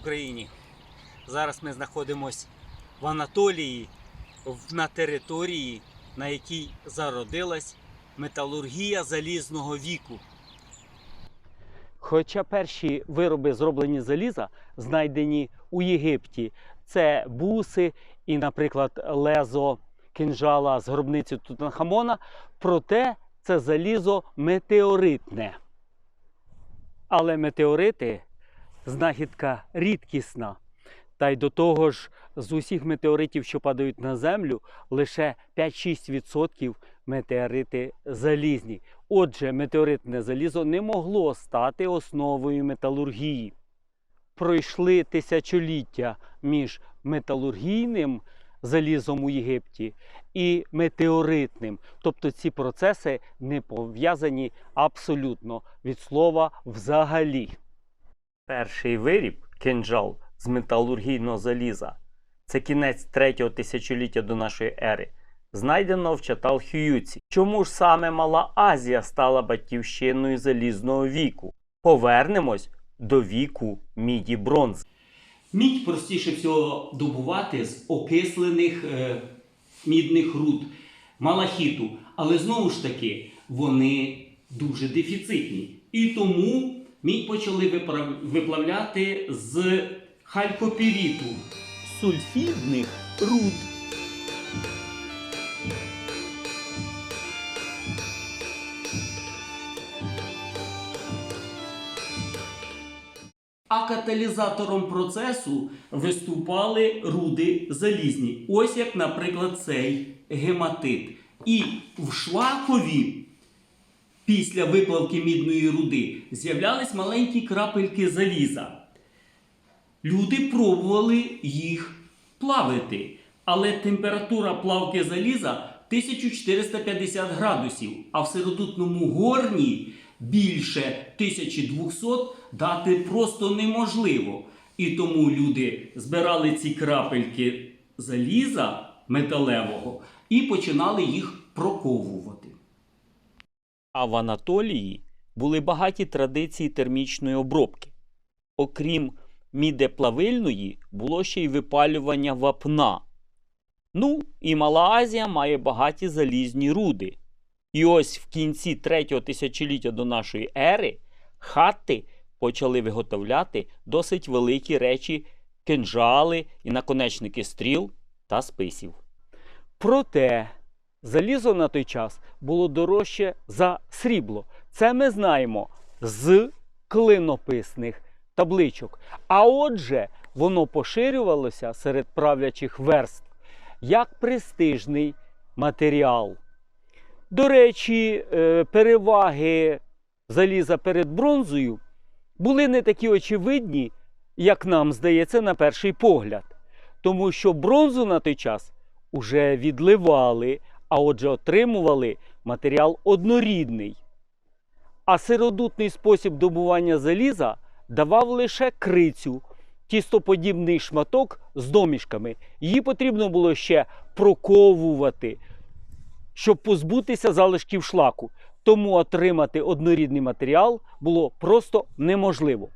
Україні! Зараз ми знаходимося в Анатолії, на території, на якій зародилась металургія залізного віку. Хоча перші вироби, зроблені з заліза, знайдені у Єгипті, це буси і, наприклад, лезо кинжала з гробниці Тутанхамона, проте це залізо метеоритне. Але метеорити знахідка рідкісна. Та й до того ж, з усіх метеоритів, що падають на землю, лише 5-6% метеорити залізні. Отже, метеоритне залізо не могло стати основою металургії. Пройшли тисячоліття між металургійним залізом у Єгипті і метеоритним. Тобто ці процеси не пов'язані абсолютно від слова взагалі. Перший виріб кинджал з металургійного заліза це кінець третього тисячоліття до нашої ери. Знайдено в Чатал-Хююці. Чому ж саме Мала Азія стала батьківщиною залізного віку? Повернемось до віку міді бронзи. Мідь простіше всього добувати з окислених е, мідних руд малахіту. Але знову ж таки, вони дуже дефіцитні. І тому мідь почали виплавляти з халькопіріту, сульфідних руд. А каталізатором процесу виступали руди залізні. Ось як, наприклад, цей гематит. І в шлакові після виплавки мідної руди з'являлись маленькі крапельки заліза. Люди пробували їх плавити, але температура плавки заліза 1450 градусів, а в середутному горні більше 1200 дати просто неможливо. І тому люди збирали ці крапельки заліза металевого і починали їх проковувати. А в Анатолії були багаті традиції термічної обробки. Окрім мідеплавильної, було ще й випалювання вапна. Ну, і Мала Азія має багаті залізні руди. І ось в кінці третього тисячоліття до нашої ери хати почали виготовляти досить великі речі, кинжали і наконечники стріл та списів. Проте залізо на той час було дорожче за срібло. Це ми знаємо з клинописних табличок. А отже, воно поширювалося серед правлячих верств як престижний матеріал. До речі, е, переваги заліза перед бронзою були не такі очевидні, як нам здається, на перший погляд. Тому що бронзу на той час уже відливали, а отже, отримували матеріал однорідний. А сиродутний спосіб добування заліза давав лише крицю, тістоподібний шматок з домішками. Її потрібно було ще проковувати, щоб позбутися залишків шлаку. Тому отримати однорідний матеріал було просто неможливо.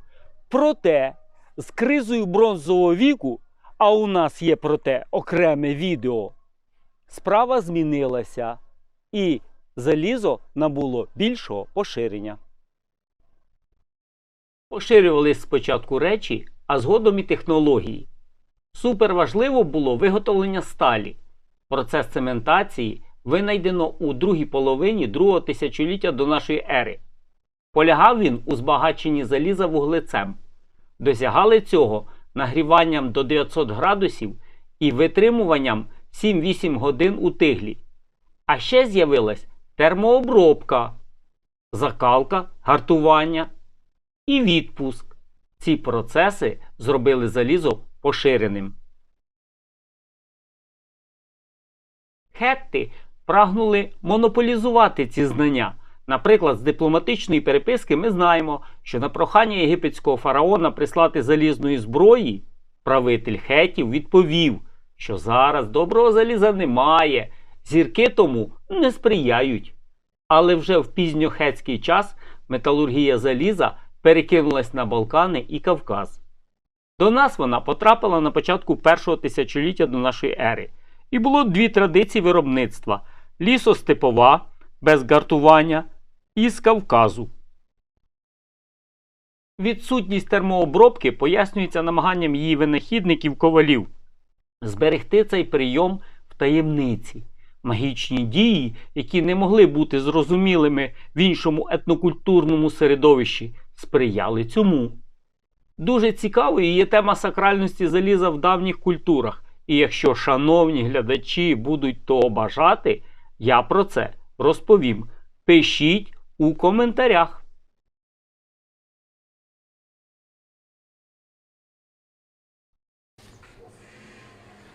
Проте з кризою бронзового віку, а у нас є про те окреме відео, справа змінилася і залізо набуло більшого поширення. Поширювались спочатку речі, а згодом і технології. Суперважливо було виготовлення сталі. Процес цементації винайдено у другій половині другого тисячоліття до нашої ери. Полягав він у збагаченні заліза вуглецем. Досягали цього нагріванням до 900 градусів і витримуванням 7-8 годин у тиглі. А ще з'явилась термообробка, закалка, гартування і відпуск. Ці процеси зробили залізо поширеним. Хетти прагнули монополізувати ці знання. Наприклад, з дипломатичної переписки ми знаємо, що на прохання єгипетського фараона прислати залізної зброї правитель хетів відповів, що зараз доброго заліза немає, зірки тому не сприяють. Але вже в пізньохетський час металургія заліза перекинулась на Балкани і Кавказ. До нас вона потрапила на початку першого тисячоліття до нашої ери. І було дві традиції виробництва: лісостепова без гартування і з Кавказу. Відсутність термообробки пояснюється намаганням її винахідників ковалів зберегти цей прийом в таємниці. Магічні дії, які не могли бути зрозумілими в іншому етнокультурному середовищі, сприяли цьому. Дуже цікавою є тема сакральності заліза в давніх культурах. І якщо шановні глядачі будуть того бажати, я про це розповім. Пишіть у коментарях.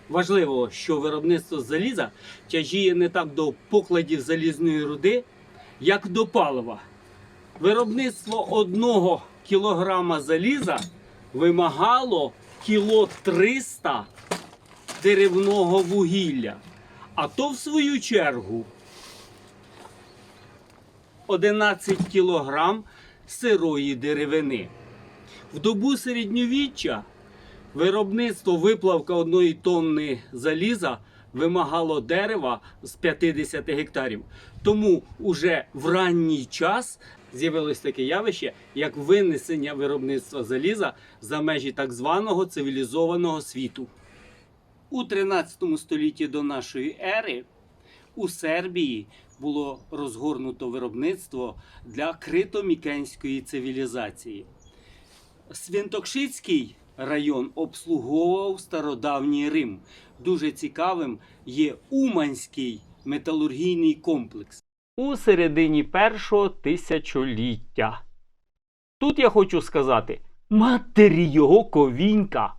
Важливо, що виробництво заліза тяжіє не так до покладів залізної руди, як до палива. Виробництво одного кілограма заліза вимагало кіло 300 деревного вугілля. А то, в свою чергу, 11 кілограм сирої деревини. В добу середньовіччя Виробництво виплавка одної тонни заліза вимагало дерева з 50 гектарів. Тому уже в ранній час з'явилось таке явище, як винесення виробництва заліза за межі так званого цивілізованого світу. У 13 столітті до нашої ери у Сербії було розгорнуто виробництво для крито-мікенської цивілізації. Свинтокшицький район обслуговував стародавній Рим. Дуже цікавим є Уманський металургійний комплекс. у середині першого тисячоліття. Тут я хочу сказати матері його ковінька.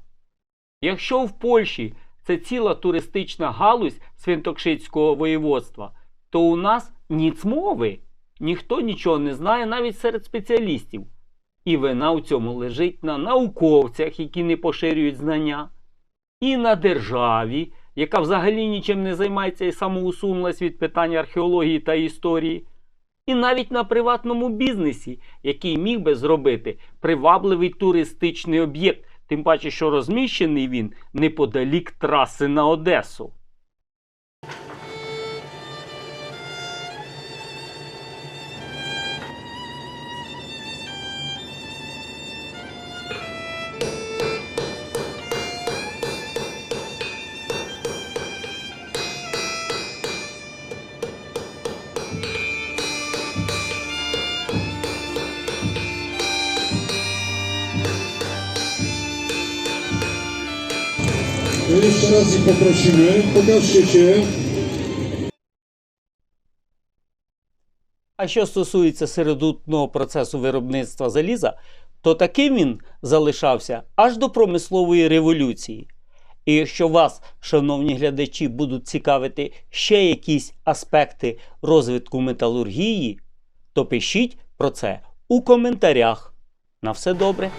Якщо в Польщі це ціла туристична галузь Свинтокшицького воєводства, то у нас ніц мови. Ніхто нічого не знає навіть серед спеціалістів. І вина у цьому лежить на науковцях, які не поширюють знання, і на державі, яка взагалі нічим не займається і самоусунулась від питань археології та історії, і навіть на приватному бізнесі, який міг би зробити привабливий туристичний об'єкт, тим паче, що розміщений він неподалік траси на Одесу. To jeszcze raz ich poprosimy, pokażcie się. А що стосується середутного процесу виробництва заліза, то таким він залишався аж до промислової революції. І якщо вас, шановні глядачі, будуть цікавити ще якісь аспекти розвитку металургії, то пишіть про це у коментарях. На все добре!